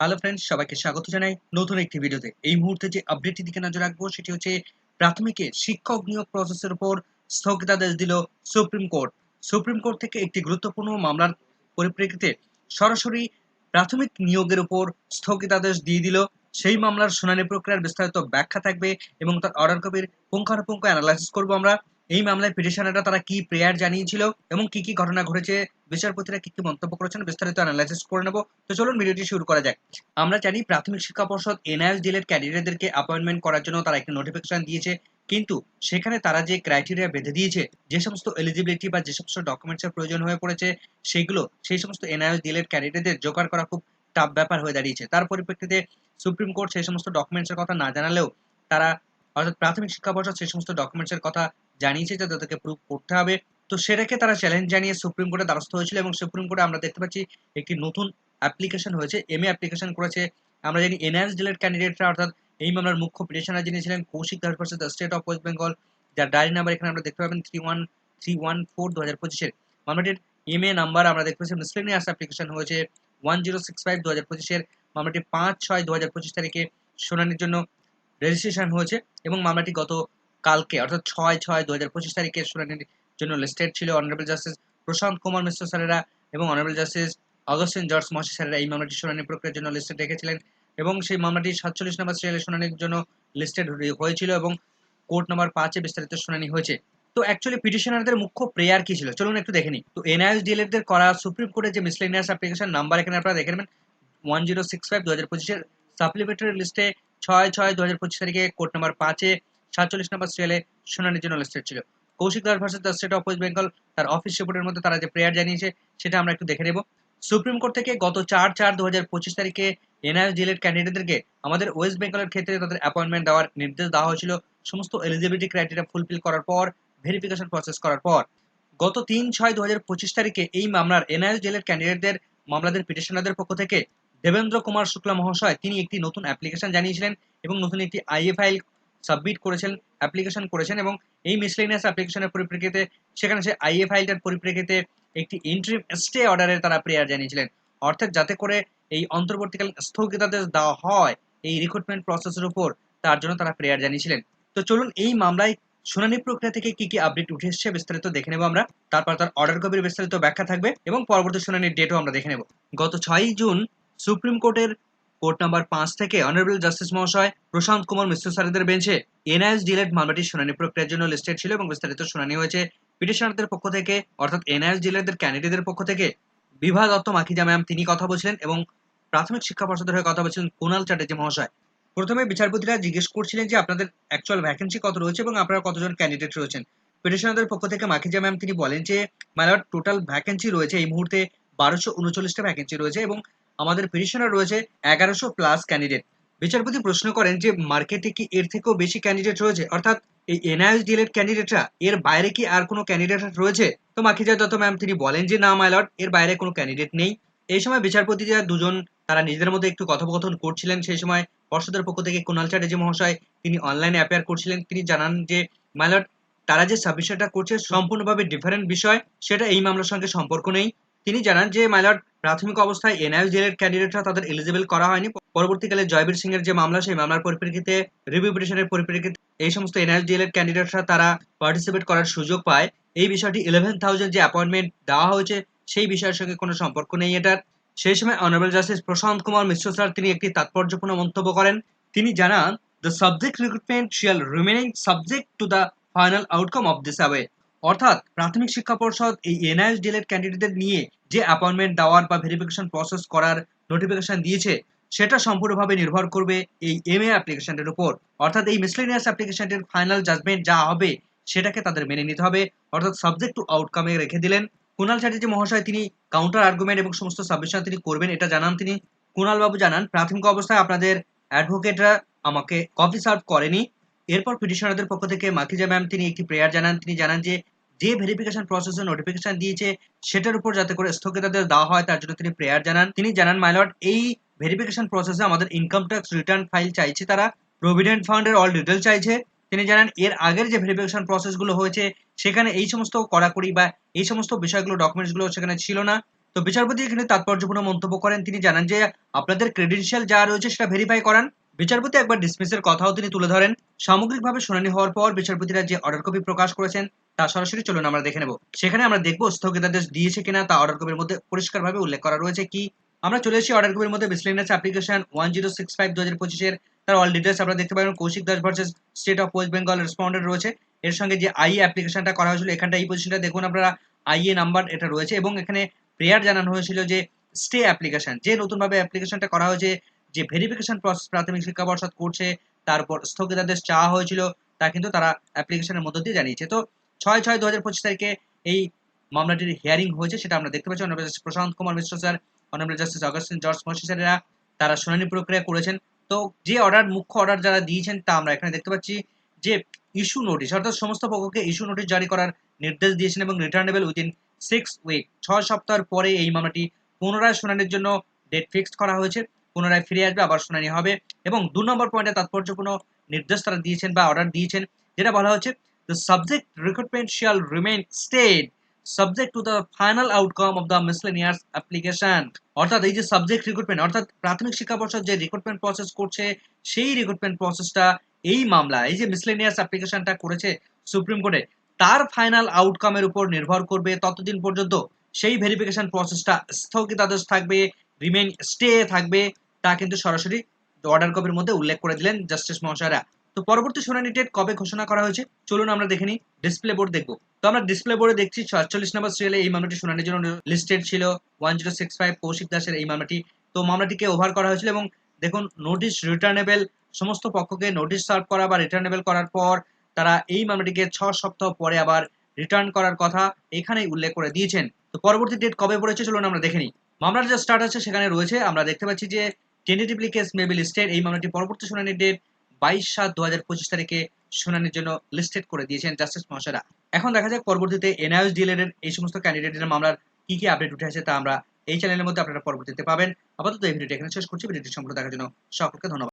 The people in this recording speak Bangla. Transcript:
হ্যালো ফ্রেন্ডস সবাইকে স্বাগত জানাই নতুন একটি ভিডিওতে। এই মুহূর্তে যে আপডেটটির দিকে নজর রাখব, সেটি হচ্ছে প্রাথমিকে শিক্ষক নিয়োগ প্রসেসের উপর স্থগিতাদেশ দিল সুপ্রিম কোর্ট সুপ্রিম কোর্ট থেকে একটি গুরুত্বপূর্ণ মামলার পরিপ্রেক্ষিতে সরাসরি প্রাথমিক নিয়োগের উপর স্থগিতাদেশ দিয়ে দিল। সেই মামলার শুনানি প্রক্রিয়ার বিস্তারিত ব্যাখ্যা থাকবে এবং তার অর্ডার কপির পুঙ্খানুপুঙ্খ অ্যানালাইসিস করব আমরা। এই মামলায় পিটিশনাররা তারা কি প্রেয়ার জানিয়েছিল এবং কি কি ঘটনা ঘটেছে, বিচারপতিরা কি কি মন্তব্য করেছেন বিস্তারিত অ্যানালাইসিস করে নেব। তো চলুন ভিডিওটি শুরু করা যাক। আমরা জানি প্রাথমিক শিক্ষা পর্ষদ এনআইএস ডিলের ক্যান্ডিডেটদেরকে অ্যাপয়েন্টমেন্ট করার জন্য তারা একটি নোটিফিকেশন দিয়েছে। কিন্তু সেখানে তারা যে ক্রাইটেরিয়া বেঁধে দিয়েছে, যে সমস্ত এলিজিবিলিটি বা যে সমস্ত ডকুমেন্টসের প্রয়োজন হয়ে পড়েছে, সেগুলো সেই সমস্ত এনআইএস ডিলের ক্যান্ডিডেটদের জোগাড় করা খুব টাফ ব্যাপার হয়ে দাঁড়িয়েছে। তার পরিপ্রেক্ষিতে সুপ্রিম কোর্ট সেই সমস্ত ডকুমেন্টসের কথা না জানালেও তারা অর্থাৎ প্রাথমিক শিক্ষা পর্ষদ সেই সমস্ত ডকুমেন্টসের কথা জানিয়েছে যে তাদেরকে প্রুভ করতে হবে। তো সেটাকে তারা চ্যালেঞ্জ জানিয়ে সুপ্রিম কোর্টে দ্বারস্থ হয়েছিল এবং সুপ্রিম কোর্টে আমরা দেখতে পাচ্ছি একটি নতুন অ্যাপ্লিকেশন হয়েছে এম এ অ্যাপ্লিকেশন করেছে। আমরা জানি এনআরএস ডিলেট ক্যান্ডিডেটরা অর্থাৎ এই মামলার মুখ্য পিটিশনার যিনি ছিলেন Kaushik Das versus the state of West Bengal যার ডায়রি নাম্বার এখানে আমরা দেখতে পাবেন three one three one four দু হাজার পঁচিশের মামলাটির এম এ নাম্বার আমরা দেখতে পাচ্ছি মিসলেনিয়াস অ্যাপ্লিকেশন হয়েছে ওয়ান জিরো সিক্স ফাইভ দু হাজার পঁচিশের মামলাটি পাঁচ ছয় দু হাজার পঁচিশ তারিখে শুনানির জন্য রেজিস্ট্রেশন হয়েছে এবং মামলাটি গত কালকে অর্থাৎ ছয় ছয় দু হাজার পঁচিশ তারিখে শুনানির জন্য লিস্টেড ছিল অনারেবল জাস্টিস প্রশান্ত কুমার মিশ্র স্যারেরা এবং অনারেবল জাস্টিস অগস্টিন জর্জ মহাশয় স্যারেরা এই মামলাটি শুনানি প্রক্রিয়ার জন্য লিস্টেড রেখেছিলেন এবং সেই মামলাটি সাতচল্লিশ নম্বর সিরিয়ালে শুনানির জন্য লিস্টেড হয়েছিল এবং কোর্ট নম্বর পাঁচে বিস্তারিত শুনানি হয়েছে। তো অ্যাকচুয়ালি পিটিশনারদের মুখ্য প্রেয়ার কি ছিল? চলুন একটু দেখে নিই। তো এনআইএস ডিএলএডদের করা সুপ্রিম কোর্টের যে মিসলেনিয়াস অ্যাপ্লিকেশন নাম্বার এখানে আপনারা দেখে নেবেন। ওয়ান জিরো সিক্স ফাইভ দু হাজার পঁচিশের সাপ্লিমেন্টারি লিস্টে ছয় ছয় দু হাজার পঁচিশ তারিখে কোর্ট নম্বর পাঁচে সাতচল্লিশ নম্বর সিরিয়ালে শুনানির জন্য লিস্টেড ছিল। Kaushik Das versus the state of West Bengal তার অফিস রিপোর্টের মধ্যে তারা যে প্রেয়ার জানিয়েছে, সেটা আমরা একটু দেখে নেব। সুপ্রিম কোর্ট থেকে গত চার চার দু হাজার পঁচিশ তারিখে এনআইএস ডিএলএড ক্যান্ডিডেটদেরকে আমাদের ওয়েস্ট বেঙ্গলের ক্ষেত্রে তাদের অ্যাপয়েন্টমেন্ট দেওয়ার নির্দেশ দেওয়া হয়েছিল। সমস্ত এলিজিবিলিটি ক্রাইটেরিয়া ফুলফিল করার পর ভেরিফিকেশন প্রসেস করার পর। গত তিন ছয় দু হাজার পঁচিশ তারিখে এই মামলার এনআইএস জেলের ক্যান্ডিডেটদের মামলাদের পিটিশনারদের পক্ষ থেকে দেবেন্দ্র কুমার শুক্লা মহাশয়, তিনি একটি নতুন অ্যাপ্লিকেশন জানিয়েছিলেন এবং নতুন একটি আইএ ফাইল সাবমিট করেছেন অ্যাপ্লিকেশন করেছেন এবং এই মিসলেনিয়াস অ্যাপ্লিকেশনের পরিপ্রেক্ষিতে সেখানে সে আইএ ফাইলটার পরিপ্রেক্ষিতে একটি ইন্টারিম স্টে অর্ডারের তারা প্রেয়ার জানিয়েছিলেন। অর্থাৎ যাতে করে এই অন্তর্বর্তীকালীন স্থগিতাদেশ দেওয়া হয় এই রিক্রুটমেন্ট প্রসেসের উপর, তার জন্য তারা প্রেয়ার জানিয়েছিলেন। তো চলুন এই মামলায় শুনানি প্রক্রিয়া থেকে কি কি আপডেট উঠে এসছে বিস্তারিত দেখে নেব আমরা। তারপর তার অর্ডার কপির বিস্তারিত ব্যাখ্যা থাকবে এবং পরবর্তী শুনানির ডেটও আমরা দেখে নেব। গত ছয়ই জুন সুপ্রিম কোর্টের কোর্ট নাম্বার পাঁচ থেকে অনারেবল জাস্টিস মহাশয় প্রশান্ত কুমার মিশ্র স্যারেদের বেঞ্চে এনআইএস ডিলেট মামলাটির শুনানি প্রক্রিয়ার জন্য লিস্টেড ছিল এবং বিস্তারিত শুনানি হয়েছে। পিটিশনারদের পক্ষ থেকে, অর্থাৎ এনআইএস ডিলেটদের ক্যান্ডিডেটদের পক্ষ থেকে বিভা দত্ত মাখিজা ম্যাম তিনি কথা বলছিলেন এবং প্রাথমিক শিক্ষা পর্ষদের হয়ে কথা বলছিলেন কুণাল চ্যাটার্জি মহাশয়। প্রথমে বিচারপতিরা জিজ্ঞেস করছিলেন যে আপনাদের অ্যাকচুয়াল ভ্যাকেন্সি কত রয়েছে এবং আপনারা কতজন ক্যান্ডিডেট রয়েছেন? পিটিশনারদের পক্ষ থেকে মাখিজা ম্যাম তিনি বলেন যে মাইলট টোটাল ভ্যাকেন্সি রয়েছে এই মুহূর্তে বারোশো উনচল্লিশটা ভ্যাকেন্সি রয়েছে এবং আমাদের পিটিশনার রয়েছে এগারোশো প্লাস ক্যান্ডিডেট বিচারপতি প্রশ্ন করেন যে মার্কেটে কি এর থেকেও বেশি ক্যান্ডিডেট রয়েছে? অর্থাৎ এই এনআইএস ডিএলএড ক্যান্ডিডেটরা এর বাইরে কি আর কোনো ক্যান্ডিডেট রয়েছে? তো মাখিজা দত্ত ম্যাম তিনি বলেন যে না মাইলট এর বাইরে কোনো ক্যান্ডিডেট নেই। এই সময় বিচারপতি বিচারপতিরা দুজন, তারা নিজেদের মধ্যে একটু কথোপকথন করছিলেন। সেই সময় পর্ষদের পক্ষ থেকে কুণাল চ্যাটার্জি মহাশয়, তিনি অনলাইনে অ্যাপেয়ার করছিলেন। তিনি জানান যে মাইলট তারা যে সাবমিশনটা করছে সম্পূর্ণভাবে ডিফারেন্ট বিষয়, সেটা এই মামলার সঙ্গে সম্পর্ক নেই। তিনি জানান যে মাইলট প্রাথমিক অবস্থায় এনআইএস ডিএলএড ক্যান্ডিডেটরা তাদের এলিজিবল করা হয়নি। পরবর্তীকালে জয়বীর সিং এর যে মামলা, সেই মামলার পরিপ্রেক্ষিতে রিভিউ পিটিশনের পরিপ্রেক্ষিতে এই সমস্ত এনআইএস ডিএলএড ক্যান্ডিডেটরা তারা পার্টিসিপেট করার সুযোগ পায়। এই বিষয়টি ইলেভেন থাউজেন্ড যে অ্যাপয়েন্টমেন্ট দেওয়া হয়েছে, সেই বিষয়ের সঙ্গে কোনো সম্পর্ক নেই এটার। সেই সময় honourable justice Prashant Kumar Mishra sir তিনি একটি তাৎপর্যপূর্ণ মন্তব্য করেন। তিনি জানান the subject recruitment shall remaining subject to the final outcome of this away অর্থাৎ প্রাথমিক শিক্ষা পর্ষদ এই এনআইএস ডিএলএড ক্যান্ডিডেটদের নিয়ে যে অ্যাপয়েন্টমেন্ট দেওয়ার বা ভেরিফিকেশন প্রসেস করার নোটিফিকেশন দিয়েছে, সেটা সম্পূর্ণভাবে নির্ভর করবে এই এম এ অ্যাপ্লিকেশনটির উপর। অর্থাৎ এই মিসলেনিয়াস অ্যাপ্লিকেশনটির ফাইনাল জাজমেন্ট যা হবে, সেটাকে তাদের মেনে নিতে হবে। অর্থাৎ সাবজেক্ট টু আউটকামে রেখে দিলেন। কুণাল চ্যাটার্জি মহাশয়, তিনি কাউন্টার আর্গুমেন্ট এবং সমস্ত সাবমিশন তিনি করবেন, এটা জানান তিনি। কুণাল বাবু জানান, প্রাথমিক অবস্থায় আপনাদের অ্যাডভোকেটরা আমাকে কপি সার্ভ করেনি। এরপর পিটিশনারদের পক্ষ থেকে মাখিজা ম্যাম তিনি একটি প্রেয়ার জানান। তিনি জানান যে যে ভেরিফিকেশন প্রসেসে নোটিফিকেশন দিয়েছে, সেটার উপর যাতে করে স্থগিতাদেশ দেওয়া হয়, তার জন্য তিনি প্রেয়ার জানান। তিনি জানান মাইলট এই ভেরিফিকেশন প্রসেসে আমাদের ইনকাম ট্যাক্স রিটার্ন ফাইল চাইছে তারা প্রভিডেন্ট ফান্ডের অল ডিটেল চাইছে। তিনি জানান, এর আগের যে ভেরিফিকেশন প্রসেসগুলো হয়েছে, সেখানে এই সমস্ত কড়াকড়ি বা এই সমস্ত বিষয়গুলো ডকুমেন্টসগুলো সেখানে ছিল না। তো বিচারপতি এখানে তাৎপর্যপূর্ণ মন্তব্য করেন। তিনি জানান যে, আপনাদের ক্রেডেনশিয়াল যা রয়েছে, সেটা ভেরিফাই করান। বিচারপতি একবার ডিসমিসের কথাও তিনি তুলে ধরেন। সামগ্রিকভাবে শুনানি হওয়ার পর বিচারপতিরা যে অর্ডার কপি প্রকাশ করেছেন, তা সরাসরি চলুন আমরা দেখে নেব। সেখানে আমরা দেখব স্থগিতাদেশ দিয়েছে কিনা, তা অর্ডার কপির মধ্যে পরিষ্কারভাবে উল্লেখ করা রয়েছে কি। আমরা চলে এসেছি অর্ডার কপির মধ্যে miscellaneous application one zero six five দু হাজার পঁচিশের। তার অল ডিটেলস আমরা দেখতে পাবেন। Kaushik Das versus state of West Bengal respondent রয়েছে। এর সঙ্গে যে আই অ্যাপ্লিকেশনটা করা হয়েছিল এখানটা এই পজিশনটা দেখুন আপনারা আই এ নাম্বার এটা রয়েছে এবং এখানে প্রেয়ার জানানো হয়েছিল যে স্টে অ্যাপ্লিকেশন যে নতুনভাবে অ্যাপ্লিকেশনটা করা হয়েছে যে ভেরিফিকেশন প্রসেস প্রাথমিক শিক্ষা পর্ষদ করছে, তারপর স্থগিতাদেশ চাওয়া হয়েছিল, তা কিন্তু তারা অ্যাপ্লিকেশনের মধ্য দিয়ে জানিয়েছে। তো ছয় ছয় দু হাজার পঁচিশ তারিখে এই মামলাটির হিয়ারিং হয়েছে, সেটা আমরা দেখতে পাচ্ছি। Justice Prashant Kumar Mishra sir honourable justice Augustine George Masih স্যারেরা তারা শুনানি প্রক্রিয়া করেছেন। তো যে অর্ডার মুখ্য অর্ডার যারা দিয়েছেন, তা আমরা এখানে দেখতে পাচ্ছি যে ইস্যু নোটিশ অর্থাৎ সমস্ত পক্ষকে ইস্যু নোটিশ জারি করার নির্দেশ দিয়েছেন এবং রিটার্নেবল উইদিন সিক্স উইক ছয় সপ্তাহের পরে এই মামলাটি পুনরায় শুনানির জন্য ডেট ফিক্সড করা হয়েছে। পুনরায় ফিরে আসবে, আবার শুনানি হবে এবং দু নম্বর পয়েন্টে তাৎপর্যপূর্ণ নির্দেশ তারা দিয়েছেন বা অর্ডার দিয়েছেন, যেটা বলা হচ্ছে the subject recruitment shall remain stayed subject to the final outcome of the miscellaneous application অর্থাৎ এই যে সাবজেক্ট রিক্রুটমেন্ট অর্থাৎ প্রাথমিক শিক্ষা পর্ষদ যে রিক্রুটমেন্ট প্রসেস করছে, সেই রিক্রুটমেন্ট প্রসেসটা এই মামলা, এই যে মিসলেনিয়াস অ্যাপ্লিকেশনটা করেছে সুপ্রিম কোর্টে তার ফাইনাল আউটকামের উপর নির্ভর করবে ততদিন পর্যন্ত। সেই ভেরিফিকেশন প্রসেসটা স্থগিতাদেশ থাকবে রিমেইন স্টে থাকবে। তা কিন্তু সরাসরি অর্ডার কপির মধ্যে উল্লেখ করে দিলেন জাস্টিস মহাশয়রা। তো পরবর্তী শুনানি ডেট কবে ঘোষণা করা হয়েছে? চলুন আমরা দেখে নিই ডিসপ্লে বোর্ড দেখব। তো আমরা ডিসপ্লে বোর্ডে দেখছি সাতচল্লিশ নম্বর সিরিয়ালে এই মামলাটি শুনানির জন্য লিস্টেড ছিল one zero six five Kaushik দাসের এই মামলাটি। তো মামলাটিকে ওভার করা হয়েছিল এবং দেখুন নোটিশ রিটার্নেবল সমস্ত পক্ষকে নোটিশ সার্ভ করা বা রিটার্নেবল করার পর তারা এই মামলাটিকে ছ সপ্তাহ পরে আবার রিটার্ন করার কথা এখানেই উল্লেখ করে দিয়েছেন। তো পরবর্তী ডেট কবে পড়েছে চলুন আমরা দেখে নিই। মামলার যে স্টার্ট আছে সেখানে রয়েছে, আমরা দেখতে পাচ্ছি যে tentatively case may be listed এই মামলাটি পরবর্তী শুনানির ডেট বাইশ সাত দু হাজার পঁচিশ তারিখে শুনানির জন্য লিস্টেড করে দিয়েছেন জাস্টিস মহাশয়রা এখন দেখা যাক পরবর্তীতে এনআইএস ডিএলএড এর এই সমস্ত ক্যান্ডিডেটের মামলার কি কি আপডেট উঠে আসে তা আমরা এই চ্যানেলের মধ্যে আপনারা পরবর্তীতে পাবেন। আপাতত এই ভিডিওটি এখানে শেষ করছি। ভিডিওটি সম্পূর্ণ দেখার জন্য সকলকে ধন্যবাদ।